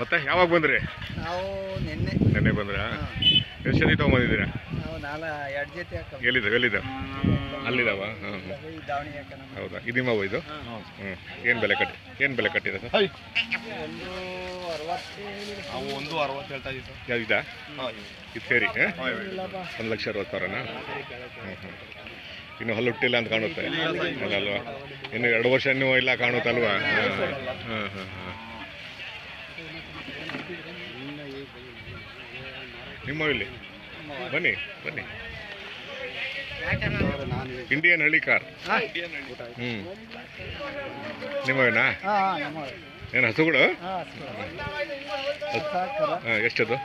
ಮತ್ತೆ ಯಾವಾಗ ಬಂದ್ರಿ? ನಾವು ನಿನ್ನೆ. ನೆನ್ನೆ ಬಂದ್ರಾ? ಎಷ್ಟು ಜೊತೆ ತೊಗೊಂಬಂದಿದ್ದೀರಾ? ನಾವು ನಾಲ ಎರಡು ಜೊತೆ ಹಾಕ ಎಲ್ಲಿದ್ದಾವೆ ಎಲ್ಲಿದ್ದಾವೆ? ಅಲ್ಲಿದ್ದಾವ? ಹಾಂ ಹಾಂ. ಈ ದಾವಣಿ ಹಾಕ ಹೌದಾ? ಇದು ನಿಮ್ಮವ ಇದು? ಹ್ಞೂ ಏನು ಬೆಲೆ ಕಟ್ಟಿ ಏನು ಬೆಲೆ ಕಟ್ಟಿದೆ ಸರ್? ಒಂದು ಅರವತ್ತು. ಅವು ಒಂದು ಅರವತ್ತು ಹೇಳ್ತಾ ಇದ್ದೀವಿ ಸರ್. ಇದಾ? ಇದು. ಸೇರಿ ಒಂದು ಲಕ್ಷ ಅರವತ್ತು ಸಾವಿರನಾ? ಹ್ಞೂ ಹ್ಞೂ ಇನ್ನು ಹಲ್ಲು ಹುಟ್ಟಿಲ್ಲ ಅಂತ ಕಾಣುತ್ತೆ. ಅಲ್ಲ ಅಲ್ವಾ ಇನ್ನು ಎರಡು ವರ್ಷ ಇನ್ನೂ ಇಲ್ಲ ಕಾಣುತ್ತಲ್ವಾ? ಹಾಂ ಹಾಂ ಹಾಂ ಹಾಂ. ನಿಮ್ಮ ಇಲ್ಲಿ ಬನ್ನಿ ಬನ್ನಿ. ಇಂಡಿಯನ್ ಹಳ್ಳಿ ಕಾರ್ ಹ್ಞೂ ನಿಮ್ಮವೇನಾ ಏನು ಹಸುಗಳು? ಹಾಂ ಎಷ್ಟದು?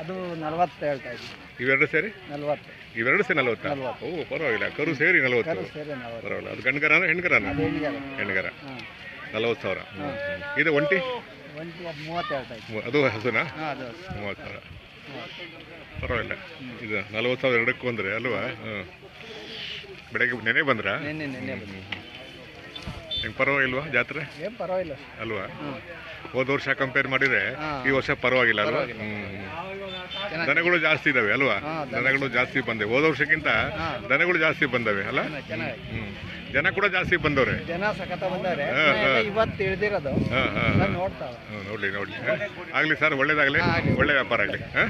ಅದು ನಲ್ವತ್ತು ಹೇಳ್ತಾ ಇದ್ದೀನಿ. ಇವೆರಡು ಸೇರಿ? ನಲ್ವತ್ತು. ಇವೆರಡು ಸೇರಿ ನಲ್ವತ್ತು. ಓ ಪರವಾಗಿಲ್ಲ. ಕರು ಸೇರಿ ನಲ್ವತ್ತು. ಪರವಾಗಿಲ್ಲ. ಅದು ಅದು ಹೆಣ್ಗರ. ಹೆಣ್ಗರ. ನಲವತ್ತು ಸಾವಿರ. ಇದು ಒಂಟಿ? ಅದು ಹಸುನಾ? ಮೂವತ್ತು ಸಾವಿರ. ಪರವಾಗಿಲ್ಲ. ಇದು ನಲವತ್ತು ಸಾವಿರ ಎರಡಕ್ಕೂ ಅಂದರೆ ಅಲ್ವಾ? ಹಾಂ ಬೆಳಗ್ಗೆ ನೆನೆ ಬಂದ್ರಾ? ನೆನೆ ನೆನೆ ಹೆಂಗೆ ಪರವಾಗಿಲ್ವಾ ಜಾತ್ರೆ? ಏನು ಪರವಾಗಿಲ್ಲ. ಅಲ್ವಾ? ಹೋದ ವರ್ಷ ಕಂಪೇರ್ ಮಾಡಿದ್ರೆ ಈ ವರ್ಷ ಪರವಾಗಿಲ್ಲ ಅಲ್ವಾ. ದನಗಳು ಜಾಸ್ತಿ ಇದಾವೆ ಅಲ್ವಾ? ದನಗಳು ಜಾಸ್ತಿ ಬಂದೆ ಹೋದ ವರ್ಷಕ್ಕಿಂತ. ದನಗಳು ಜಾಸ್ತಿ ಬಂದವೆ ಅಲ್ಲ? ಜನ ಕೂಡ ಜಾಸ್ತಿ ಬಂದವ್ರೆ? ಜನ ಸಖತ ಬಂದವ್ರೆ. ಇವತ್ತು ತಿಳಿದಿರೋದು. ನೋಡ್ಲಿ ನೋಡ್ಲಿ? ಆಗ್ಲಿ ಸರ್ ಒಳ್ಳೇದಾಗ್ಲಿ. ಒಳ್ಳೆ ವ್ಯಾಪಾರ ಆಗ್ಲಿ. ಹಾ?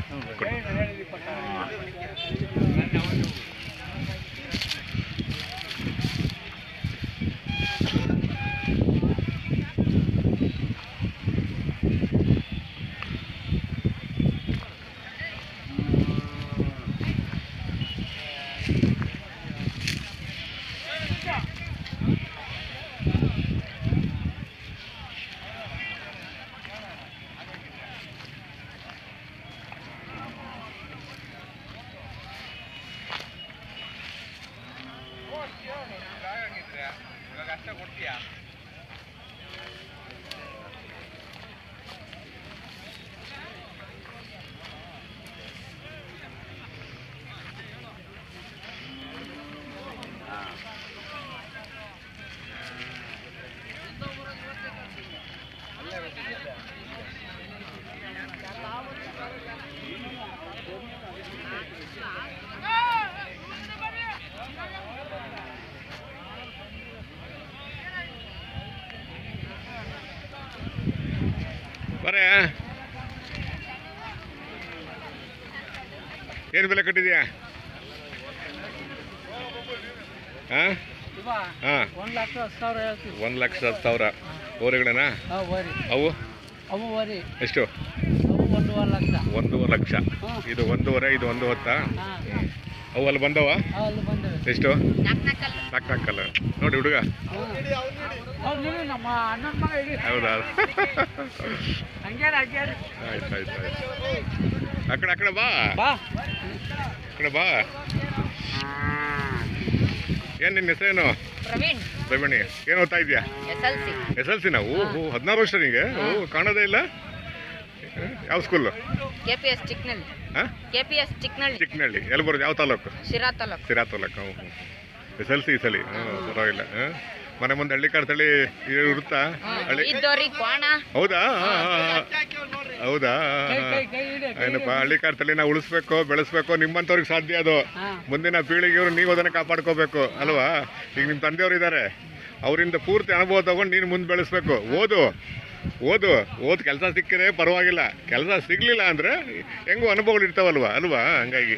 ಬರೇ ಏನು ಬೆಲೆ ಕಟ್ಟಿದ್ಯಾ? ಹಾಂ ಹಾಂ ಒಂದು ಲಕ್ಷ ಹತ್ತು ಸಾವಿರ ಓರೆಗಳೇನಾ? ಅವು ಎಷ್ಟು? ಒಂದೂವರೆ ಲಕ್ಷ. ಇದು ಒಂದೂವರೆ ಇದು ಒಂದು ಹೊತ್ತಾ? ಅವು ಅಲ್ಲಿ ಬಂದವ? ಎಷ್ಟು? ನಾಲ್ಕು ನಾಲ್ಕಲ್ಲ ನೋಡಿ ಹುಡುಗ. ಅವ್ರು ನಮ್ಮ ಅಣ್ಣನ ಮಗ ಇಡಿ. ಹೌದಾ? ಆಯ್ತು ಆಯ್ತು ಆಯ್ತು. ಆ ಕಡೆ ಆ ಕಡೆ ಬಾ. ಕಡೆ ಬಾ. ಏನು ನಿನ್ನ ಹೆಸರೇನು ಪ್ರವೀಣ್. ಪ್ರವೀಣಿ. ಏನು ಓದ್ತಾ ಇದೆಯಾ? S L C. ನಾವು ಹದಿನಾರು ವರ್ಷ ನಿಂಗೆ? ಓ ಕಾಣೋದೇ ಇಲ್ಲ? ಯಾವ school K P S Chiknalli ಹಾಂ? ಕೆ ಪಿ ಎಸ್ ಎಲ್ಲಿ ಬರೋದು? ಯಾವ ತಾಲೂಕು? ಶಿರಾ ತಾಲೂಕು. ಸಿರಾ ತಾಲೂಕು. ಹ್ಞೂ ಹ್ಞೂ ಎಸ್ ಎಲ್ ಸಿ ಈ ಸಲಿ. ಹ್ಞೂ ಪರವಾಗಿಲ್ಲ. ಹಾಂ? ಮನೆ ಮುಂದೆ ಹಳ್ಳಿ ಕಾರ್ ತಳಿ ಇರುತ್ತಾ? ಹಳ್ಳಿ ಇದ್ದವ್ರಿ ಹೌದಾ? ಹಾಂ ಹಾಂ ಹೌದಾ? ಹಾಂ ಏನಪ್ಪ ಹಳ್ಳಿ ಕಾರ್ ನಾವು ಉಳಿಸ್ಬೇಕು ಬೆಳೆಸ್ಬೇಕು ನಿಮ್ಮಂಥವ್ರಿಗೆ ಸಾಧ್ಯ ಅದು. ಮುಂದಿನ ಪೀಳಿಗೆಯವರು ನೀವು ಅದನ್ನು ಕಾಪಾಡ್ಕೋಬೇಕು ಅಲ್ವಾ? ಈಗ ನಿಮ್ಮ ತಂದೆಯವರು ಇದ್ದಾರೆ ಅವರಿಂದ ಪೂರ್ತಿ ಅನುಭವ ತಗೊಂಡು ನೀನು ಮುಂದೆ ಬೆಳೆಸ್ಬೇಕು. ಓದು. ಓದು ಓದ್ ಕೆಲಸ ಸಿಕ್ಕರೆ ಪರವಾಗಿಲ್ಲ. ಕೆಲಸ ಸಿಗಲಿಲ್ಲ ಅಂದರೆ ಹೆಂಗೋ ಅನುಭವಗಳು ಇರ್ತಾವಲ್ವಾ ಅಲ್ವಾ? ಹಂಗಾಗಿ?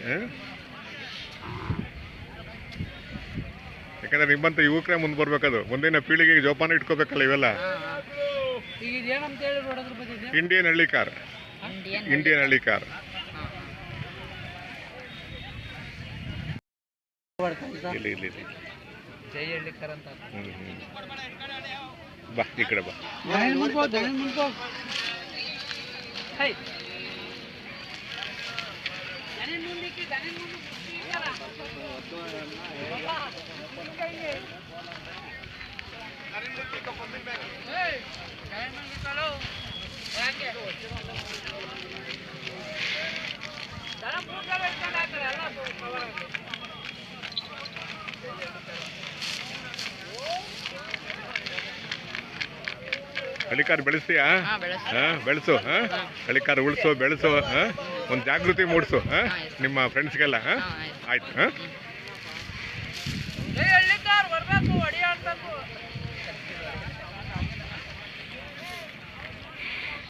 ಯಾಕಂದ್ರೆ ನಿಮ್ಮಂತ ಯುವಕರೇ ಮುಂದೆ ಬರ್ಬೇಕದು. ಮುಂದಿನ ಪೀಳಿಗೆಗೆ ಜೋಪಾನ ಇಟ್ಕೋಬೇಕಲ್ಲ ಇವೆಲ್ಲ. Indian Hallikar Indian Indian Hallikar ಇಲ್ಲಿ ಇಲ್ಲಿ. ಬಾ ಈ ಕಡೆ ಬಾ. ಹೈ. ಹಳ್ಳಿಕಾರ ಬೆಳೆಸ್ತೀಯಾ? ಹಾ, ಬೆಳೆಸ್ತೀನಿ. ಹಾಂ ಬೆಳೆಸು ಹಾಂ? ಹಳ್ಳಿಕಾರ ಉಳಿಸು ಬೆಳೆಸು ಹಾಂ? ಒಂದು ಜಾಗೃತಿ ಮೂಡಿಸು ಹಾಂ? ನಿಮ್ಮ ಫ್ರೆಂಡ್ಸ್ಗೆಲ್ಲ ಆಯ್ತು. ಹಾಂ?